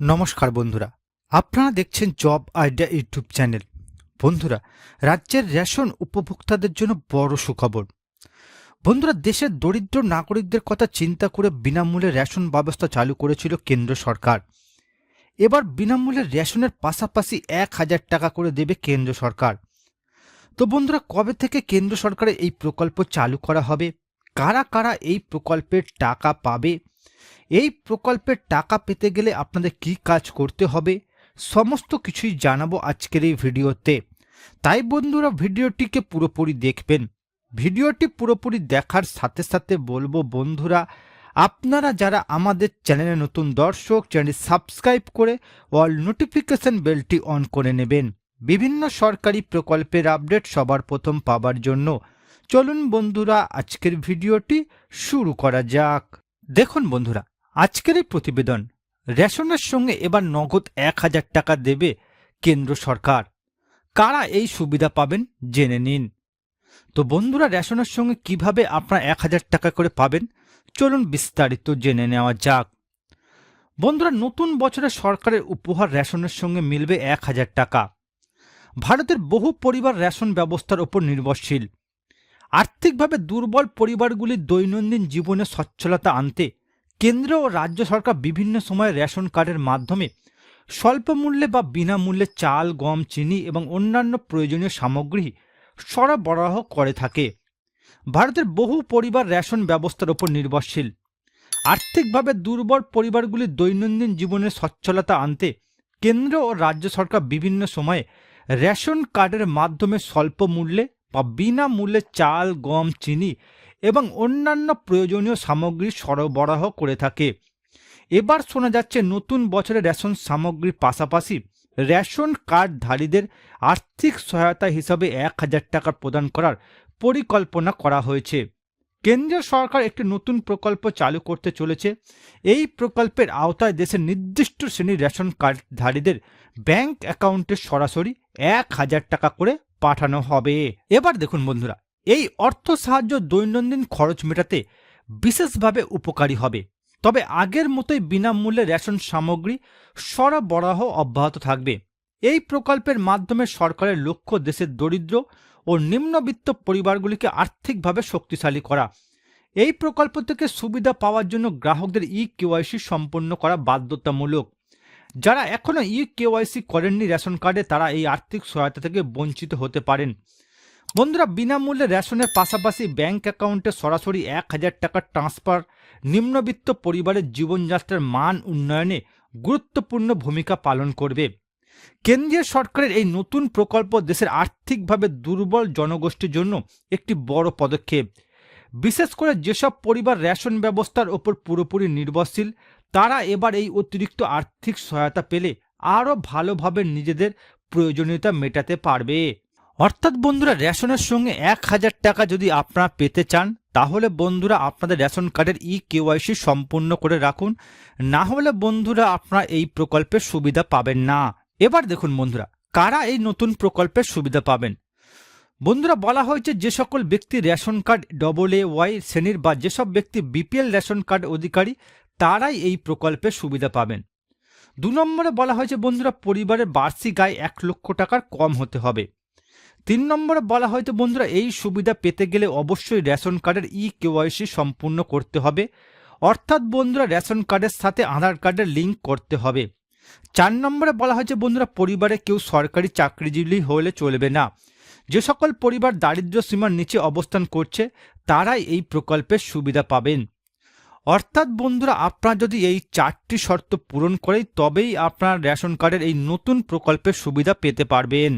নমস্কার বন্ধুরা, আপনারা দেখছেন জব আইডিয়া ইউটিউব চ্যানেল। বন্ধুরা, রাজ্যের রেশন উপভোক্তাদের জন্য বড় সুখবর। বন্ধুরা, দেশের দরিদ্র নাগরিকদের কথা চিন্তা করে বিনামূল্যে রেশন ব্যবস্থা চালু করেছিল কেন্দ্র সরকার। এবার বিনামূল্যে রেশনের পাশাপাশি এক হাজার টাকা করে দেবে কেন্দ্র সরকার। তো বন্ধুরা, কবে থেকে কেন্দ্র সরকারের এই প্রকল্প চালু করা হবে? কারা কারা এই প্রকল্পের টাকা পাবে? এই প্রকল্পের টাকা পেতে গেলে আপনাদের কি কাজ করতে হবে? সমস্ত কিছুই জানাব আজকের এই ভিডিওতে। তাই বন্ধুরা, ভিডিওটিকে পুরোপুরি দেখবেন। ভিডিওটি পুরোপুরি দেখার সাথে সাথে বলব বন্ধুরা, আপনারা যারা আমাদের চ্যানেলে নতুন দর্শক চ্যানেল সাবস্ক্রাইব করে অল নোটিফিকেশন বেলটি অন করে নেবেন। বিভিন্ন সরকারি প্রকল্পের আপডেট সবার প্রথম পাবার জন্য। চলুন বন্ধুরা, আজকের ভিডিওটি শুরু করা যাক। দেখুন বন্ধুরা, আজকের এই প্রতিবেদন রেশনের সঙ্গে এবার নগদ এক হাজার টাকা দেবে কেন্দ্র সরকার। কারা এই সুবিধা পাবেন জেনে নিন। তো বন্ধুরা, রেশনের সঙ্গে কীভাবে আপনারা এক হাজার টাকা করে পাবেন, চলুন বিস্তারিত জেনে নেওয়া যাক। বন্ধুরা, নতুন বছরে সরকারের উপহার রেশনের সঙ্গে মিলবে এক হাজার টাকা। ভারতের বহু পরিবার রেশন ব্যবস্থার ওপর নির্ভরশীল। আর্থিকভাবে দুর্বল পরিবারগুলির দৈনন্দিন জীবনে সচ্ছলতা আনতে কেন্দ্র ও রাজ্য সরকার বিভিন্ন সময়ে রেশন কার্ডের মাধ্যমে স্বল্প মূল্যে বা বিনামূল্যে চাল, গম, চিনি এবং অন্যান্য প্রয়োজনীয় সামগ্রী সরবরাহ করে থাকে। ভারতের বহু পরিবার রেশন ব্যবস্থার ওপর নির্ভরশীল। আর্থিকভাবে দুর্বল পরিবারগুলির দৈনন্দিন জীবনে সচ্ছলতা আনতে কেন্দ্র ও রাজ্য সরকার বিভিন্ন সময়ে রেশন কার্ডের মাধ্যমে স্বল্প মূল্যে বা বিনামূল্যে চাল, গম, চিনি এবং অন্যান্য প্রয়োজনীয় সামগ্রী সরবরাহ করে থাকে। এবার শোনা যাচ্ছে নতুন বছরে রেশন সামগ্রীর পাশাপাশি রেশন কার্ডধারীদের আর্থিক সহায়তা হিসাবে এক হাজার টাকা প্রদান করার পরিকল্পনা করা হয়েছে। কেন্দ্রীয় সরকার একটি নতুন প্রকল্প চালু করতে চলেছে। এই প্রকল্পের আওতায় দেশের নির্দিষ্ট শ্রেণির রেশন কার্ডধারীদের ব্যাংক অ্যাকাউন্টে সরাসরি এক হাজার টাকা করে পাঠানো হবে। এবার দেখুন বন্ধুরা, এই অর্থ সাহায্য দৈনন্দিন খরচ মেটাতে বিশেষভাবে উপকারী হবে। তবে আগের মতোই বিনামূল্যে রেশন সামগ্রী, সরবরাহ অব্যাহত থাকবে। এই প্রকল্পের মাধ্যমে সরকারের লক্ষ্য দেশের দরিদ্র ও নিম্নবিত্ত পরিবারগুলিকে আর্থিকভাবে শক্তিশালী করা। এই প্রকল্প থেকে সুবিধা পাওয়ার জন্য গ্রাহকদের ই কেওয়াইসি সম্পন্ন করা বাধ্যতামূলক। যারা এখনও ই কেওয়াইসি করেননি রেশন কার্ডে, তারা এই আর্থিক সহায়তা থেকে বঞ্চিত হতে পারেন। বন্ধুরা, বিনামূল্যে রেশনের পাশাপাশি ব্যাংক অ্যাকাউন্টে সরাসরি এক হাজার টাকার ট্রান্সফার, নিম্নবিত্ত পরিবারের জীবনযাত্রার মান উন্নয়নে গুরুত্বপূর্ণ ভূমিকা পালন করবে। কেন্দ্রীয় সরকারের এই নতুন প্রকল্প দেশের আর্থিকভাবে দুর্বল জনগোষ্ঠীর জন্য একটি বড় পদক্ষেপ। বিশেষ করে যেসব পরিবার রেশন ব্যবস্থার ওপর পুরোপুরি নির্ভরশীল তারা এবার এই অতিরিক্ত আর্থিক সহায়তা পেলে আরও ভালোভাবে নিজেদের প্রয়োজনীয়তা মেটাতে পারবে। অর্থাৎ বন্ধুরা, রেশনের সঙ্গে এক হাজার টাকা যদি আপনারা পেতে চান, তাহলে বন্ধুরা আপনাদের রেশন কার্ডের ই কেওয়াইসি সম্পূর্ণ করে রাখুন। না হলে বন্ধুরা আপনারা এই প্রকল্পের সুবিধা পাবেন না। এবার দেখুন বন্ধুরা, কারা এই নতুন প্রকল্পের সুবিধা পাবেন? বন্ধুরা, বলা হয়েছে যে সকল ব্যক্তি ration card double A Y শ্রেণির বা যেসব ব্যক্তি বিপিএল রেশন কার্ড অধিকারী তারাই এই প্রকল্পের সুবিধা পাবেন। দু নম্বরে বলা হয়েছে বন্ধুরা, পরিবারের বার্ষিক আয় এক লক্ষ টাকার কম হতে হবে। তিন নম্বরে বলা হয়তো বন্ধুরা, এই সুবিধা পেতে গেলে অবশ্যই রেশন কার্ডের ই কেওয়াইসি সম্পূর্ণ করতে হবে। অর্থাৎ, বন্ধুরা, রেশন কার্ডের সাথে আধার কার্ডের লিঙ্ক করতে হবে। চার নম্বরে বলা হয়েছে বন্ধুরা, পরিবারে কেউ সরকারি চাকরিজীবী হলে চলবে না। যে সকল পরিবার দারিদ্র্য সীমার নিচে অবস্থান করছে, তারাই এই প্রকল্পের সুবিধা পাবেন। অর্থাৎ বন্ধুরা, আপনার যদি এই চারটি শর্ত পূরণ করে তবেই আপনার রেশন কার্ডের এই নতুন প্রকল্পের সুবিধা পেতে পারবেন।